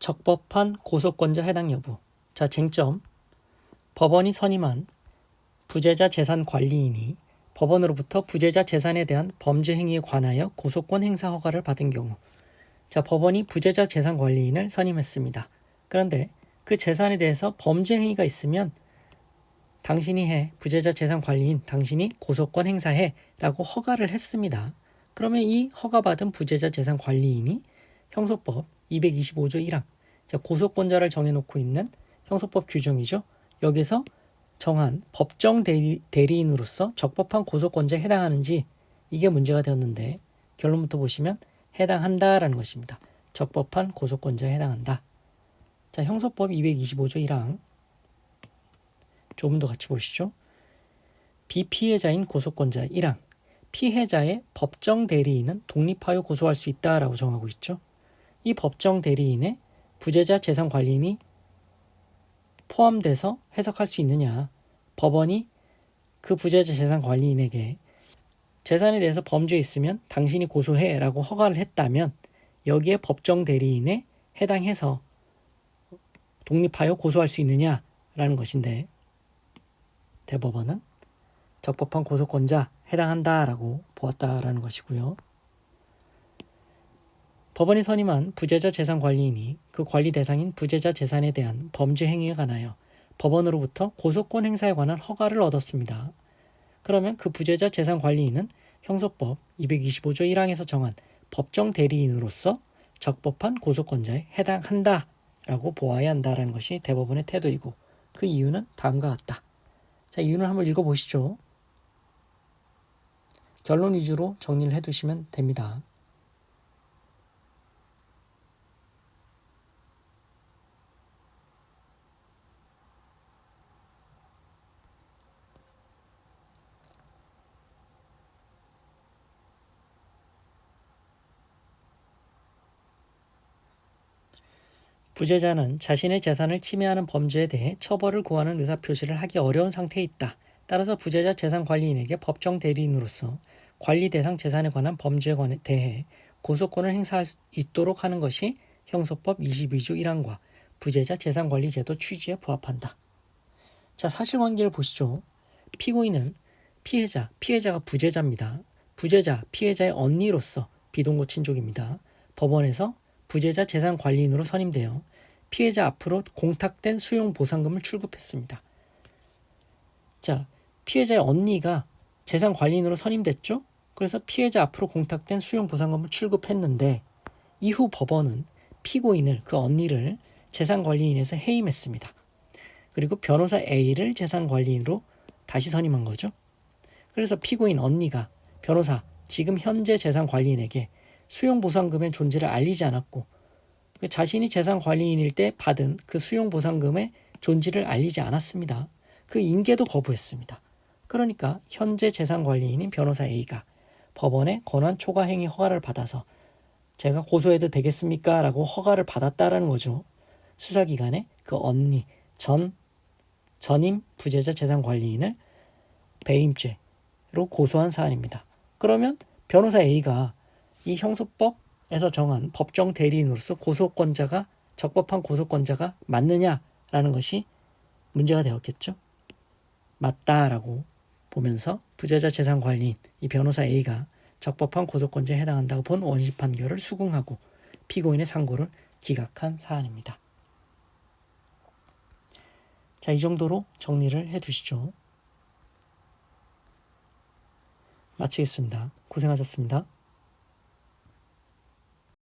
적법한 고소권자 해당 여부. 자, 쟁점. 법원이 선임한 부재자 재산 관리인이 법원으로부터 부재자 재산에 대한 범죄 행위에 관하여 고소권 행사 허가를 받은 경우. 자, 법원이 부재자 재산 관리인을 선임했습니다. 그런데 그 재산에 대해서 범죄 행위가 있으면 당신이 해 부재자 재산 관리인 당신이 고소권 행사해 라고 허가를 했습니다. 그러면 이 허가받은 부재자 재산 관리인이 형소법 225조 1항 자, 고소권자를 정해놓고 있는 형소법 규정이죠. 여기서 정한 법정 대리, 대리 인으로서 적법한 고소권자에 해당하는지 이게 문제가 되었는데 결론부터 보시면 해당한다라는 것입니다. 적법한 고소권자에 해당한다. 자, 형소법 225조 1항 조금 더 같이 보시죠. 비피해자인 고소권자 1항 피해자의 법정 대리인은 독립하여 고소할 수 있다라고 정하고 있죠. 이 법정 대리인의 부재자 재산 관리인이 포함돼서 해석할 수 있느냐? 법원이 그 부재자 재산 관리인에게 재산에 대해서 범죄 있으면 당신이 고소해라고 허가를 했다면 여기에 법정 대리인에 해당해서 독립하여 고소할 수 있느냐라는 것인데 대법원은 적법한 고소권자 해당한다라고 보았다라는 것이고요. 법원이 선임한 부재자 재산 관리인이 그 관리 대상인 부재자 재산에 대한 범죄 행위에 관하여 법원으로부터 고소권 행사에 관한 허가를 얻었습니다. 그러면 그 부재자 재산 관리인은 형소법 225조 1항에서 정한 법정 대리인으로서 적법한 고소권자에 해당한다 라고 보아야 한다라는 것이 대법원의 태도이고 그 이유는 다음과 같다. 자, 이유는 한번 읽어보시죠. 결론 위주로 정리를 해두시면 됩니다. 부재자는 자신의 재산을 침해하는 범죄에 대해 처벌을 구하는 의사표시를 하기 어려운 상태에 있다. 따라서 부재자 재산 관리인에게 법정 대리인으로서 관리 대상 재산에 관한 범죄에 대해 고소권을 행사할 수 있도록 하는 것이 형소법 22조 1항과 부재자 재산 관리 제도 취지에 부합한다. 자, 사실관계를 보시죠. 피고인은 피해자, 피해자가 부재자입니다. 부재자, 피해자의 언니로서 비동거 친족입니다. 법원에서 부재자 재산 관리인으로 선임되어 피해자 앞으로 공탁된 수용 보상금을 출급했습니다. 자, 피해자의 언니가 재산 관리인으로 선임됐죠? 그래서 피해자 앞으로 공탁된 수용 보상금을 출급했는데 이후 법원은 피고인을 그 언니를 재산 관리인에서 해임했습니다. 그리고 변호사 A를 재산 관리인으로 다시 선임한 거죠. 그래서 피고인 언니가 변호사 지금 현재 재산 관리인에게 수용 보상금의 존재를 알리지 않았고 그 자신이 재산 관리인일 때 받은 그 수용 보상금의 존재를 알리지 않았습니다. 그 인계도 거부했습니다. 그러니까 현재 재산 관리인인 변호사 A가 법원의 권한 초과 행위 허가를 받아서 제가 고소해도 되겠습니까? 라고 허가를 받았다라는 거죠. 수사기관에 그 언니, 전, 전임 부재자 재산 관리인을 배임죄로 고소한 사안입니다. 그러면 변호사 A가 이 형소법 에서 정한 법정 대리인으로서 고소권자가 적법한 고소권자가 맞느냐라는 것이 문제가 되었겠죠. 맞다라고 보면서 부재자 재산 관리인 이 변호사 A가 적법한 고소권자에 해당한다고 본 원심 판결을 수긍하고 피고인의 상고를 기각한 사안입니다. 자, 이 정도로 정리를 해 두시죠. 마치겠습니다. 고생하셨습니다.